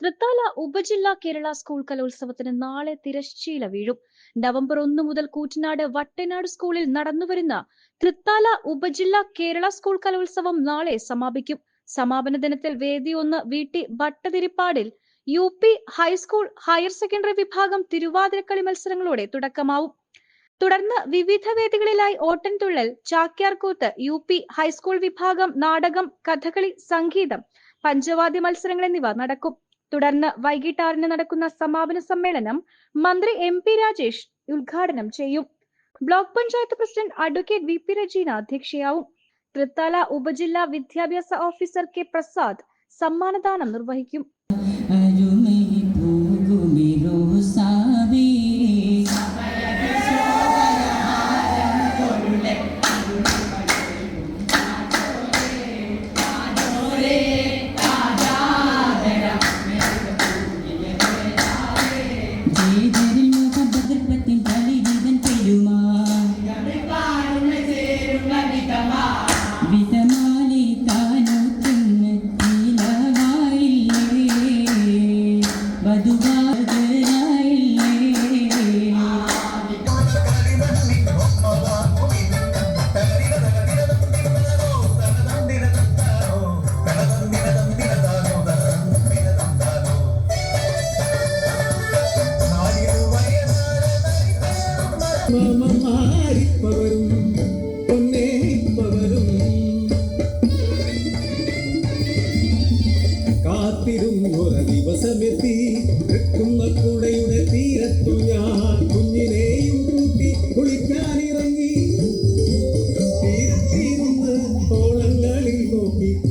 തൃത്താല ഉപജില്ലാ കേരള സ്കൂൾ കലോത്സവത്തിന് നാളെ തിരശ്ശീല വീഴും. നവംബർ ഒന്ന് മുതൽ കൂറ്റനാട് വട്ടനാട് സ്കൂളിൽ നടന്നുവരുന്ന തൃത്താല ഉപജില്ലാ കേരള സ്കൂൾ കലോത്സവം നാളെ സമാപിക്കും. സമാപന ദിനത്തിൽ വേദി ഒന്ന് വീട്ടി ഭട്ടതിരിപ്പാടിൽ U P high school higher secondary വിഭാഗം തിരുവാതിരക്കളി മത്സരങ്ങളോടെ തുടക്കമാവും. തുടർന്ന് വിവിധ വേദികളിലായി Ottamthullal Chakyar Koothu U P high school വിഭാഗം നാടകം കഥകളി സംഗീതം പഞ്ചവാദ്യ മത്സരങ്ങൾ എന്നിവ നടക്കും. തുടർന്ന് വൈകിട്ട് ആറിന് നടക്കുന്ന സമാപന സമ്മേളനം മന്ത്രി എം പി രാജേഷ് ഉദ്ഘാടനം ചെയ്യും. Block panchayat president advocate V P Rajeena അധ്യക്ഷയാവും. Thrithala ഉപജില്ലാ വിദ്യാഭ്യാസ ഓഫീസർ കെ പ്രസാദ് സമ്മാനദാനം നിർവഹിക്കും. Didi. മാറിപ്പവരും പൊന്നേപ്പവരും കാത്തിരുന്നൊര ദിവസമെത്തി വെക്കുന്ന കുടയുടെ തീരത്തു